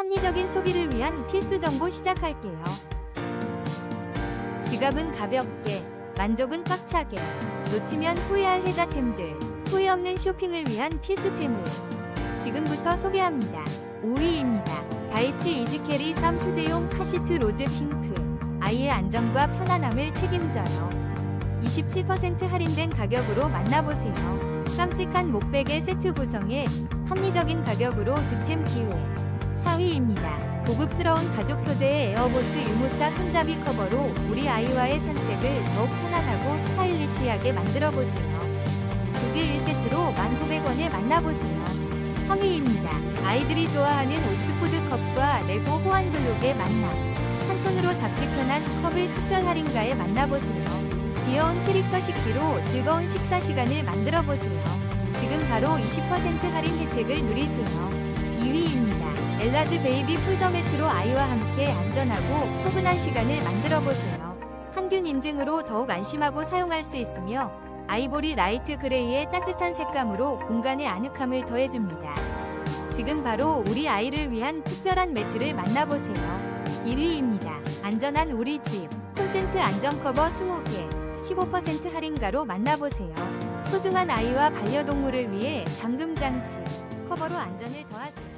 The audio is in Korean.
합리적인 소비를 위한 필수 정보 시작할게요. 지갑은 가볍게, 만족은 꽉차게, 놓치면 후회할 혜자템들, 후회 없는 쇼핑을 위한 필수템을 지금부터 소개합니다. 5위입니다. 다이치 이지캐리 3 휴대용 카시트 로즈 핑크. 아이의 안전과 편안함을 책임져요. 27% 할인된 가격으로 만나보세요. 깜찍한 목베개 세트 구성에 합리적인 가격으로 득템 기회. 4위입니다. 고급스러운 가죽 소재의 에어보스 유모차 손잡이 커버로 우리 아이와의 산책을 더욱 편안하고 스타일리시하게 만들어 보세요. 2개 1세트로 1,900원에 만나보세요. 3위입니다. 아이들이 좋아하는 옥스포드 컵과 레고 호환 블록의 만남. 한 손으로 잡기 편한 컵을 특별 할인가에 만나보세요. 귀여운 캐릭터 식기로 즐거운 식사 시간을 만들어 보세요. 지금 바로 20% 할인 혜택을 누리세요. 2위입니다. 엘라즈 베이비 폴더 매트로 아이와 함께 안전하고 포근한 시간을 만들어 보세요. 항균 인증으로 더욱 안심하고 사용할 수 있으며 아이보리 라이트 그레이의 따뜻한 색감으로 공간의 아늑함을 더해줍니다. 지금 바로 우리 아이를 위한 특별한 매트를 만나보세요. 1위입니다. 안전한 우리 집 콘센트 안전 커버 20개 15% 할인가로 만나보세요. 소중한 아이와 반려동물을 위해 잠금 장치 커버로 안전을 더하세요.